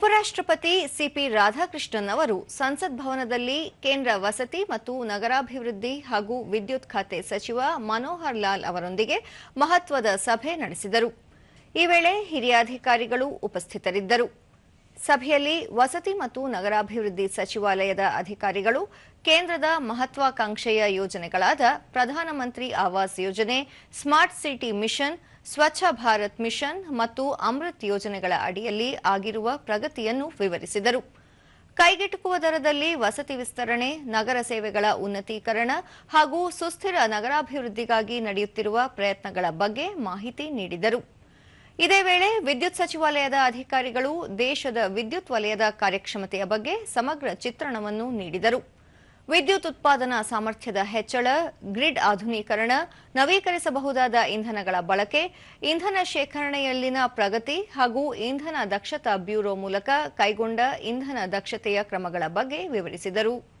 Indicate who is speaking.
Speaker 1: ಉಪರಾಷ್ಟ್ರಪತಿ ಸಿಪಿ ರಾಧಾಕೃಷ್ಣನ್ ಅವರು ಸಂಸತ್ ಭವನದಲ್ಲಿ ಕೇಂದ್ರ ವಸತಿ ಮತ್ತು ನಗರಾಭಿವೃದ್ಧಿ ಹಾಗೂ ವಿದ್ಯುತ್ ಖಾತೆ ಸಚಿವ ಮನೋಹರ್ ಲಾಲ್ ಅವರೊಂದಿಗೆ ಮಹತ್ವದ ಸಭೆ ನಡೆಸಿದರು. ಈ ವೇಳೆ ಹಿರಿಯ ಅಧಿಕಾರಿಗಳು ಉಪಸ್ಥಿತರಿದ್ದರು. ಸಭೆಯಲ್ಲಿ ವಸತಿ ಮತ್ತು ನಗರಾಭಿವೃದ್ಧಿ ಸಚಿವಾಲಯದ ಅಧಿಕಾರಿಗಳು, ಕೇಂದ್ರದ ಮಹತ್ವಾಕಾಂಕ್ಷೆಯ ಯೋಜನೆಗಳಾದ ಪ್ರಧಾನಮಂತ್ರಿ ಆವಾಸ್ ಯೋಜನೆ, smart city mission, Swachh Bharat mission ಮತ್ತು ಅಮೃತ್ ಯೋಜನೆಗಳ ಅಡಿಯಲ್ಲಿ ಆಗಿರುವ ಪ್ರಗತಿಯನ್ನು ವಿವರಿಸಿದರು. ಕೈಗೆಟುಕುವ ದರದಲ್ಲಿ ವಸತಿ ವಿಸ್ತರಣೆ, ನಗರ ಸೇವೆಗಳ ಉನ್ನತೀಕರಣ ಹಾಗೂ ಸುಸ್ಥಿರ ನಗರಾಭಿವೃದ್ಧಿಗಾಗಿ ನಡೆಯುತ್ತಿರುವ ಪ್ರಯತ್ನಗಳ ಬಗ್ಗೆ ಮಾಹಿತಿ ನೀಡಿದರು. ಇದೇ ವೇಳೆ ವಿದ್ಯುತ್ ಸಚಿವಾಲಯದ ಅಧಿಕಾರಿಗಳು ದೇಶದ ವಿದ್ಯುತ್ ವಲಯದ ಕಾರ್ಯಕ್ಷಮತೆಯ ಬಗ್ಗೆ ಸಮಗ್ರ ಚಿತ್ರಣವನ್ನು ನೀಡಿದರು. ವಿದ್ಯುತ್ ಉತ್ಪಾದನಾ ಸಾಮರ್ಥ್ಯದ ಹೆಚ್ಚಳ, ಗ್ರಿಡ್ ಆಧುನೀಕರಣ, ನವೀಕರಿಸಬಹುದಾದ ಇಂಧನಗಳ ಬಳಕೆ, ಇಂಧನ ಶೇಖರಣೆಯಲ್ಲಿನ ಪ್ರಗತಿ ಹಾಗೂ ಇಂಧನ ದಕ್ಷತಾ ಬ್ಯೂರೋ ಮೂಲಕ ಕೈಗೊಂಡ ಇಂಧನ ದಕ್ಷತೆಯ ಕ್ರಮಗಳ ಬಗ್ಗೆ ವಿವರಿಸಿದರು.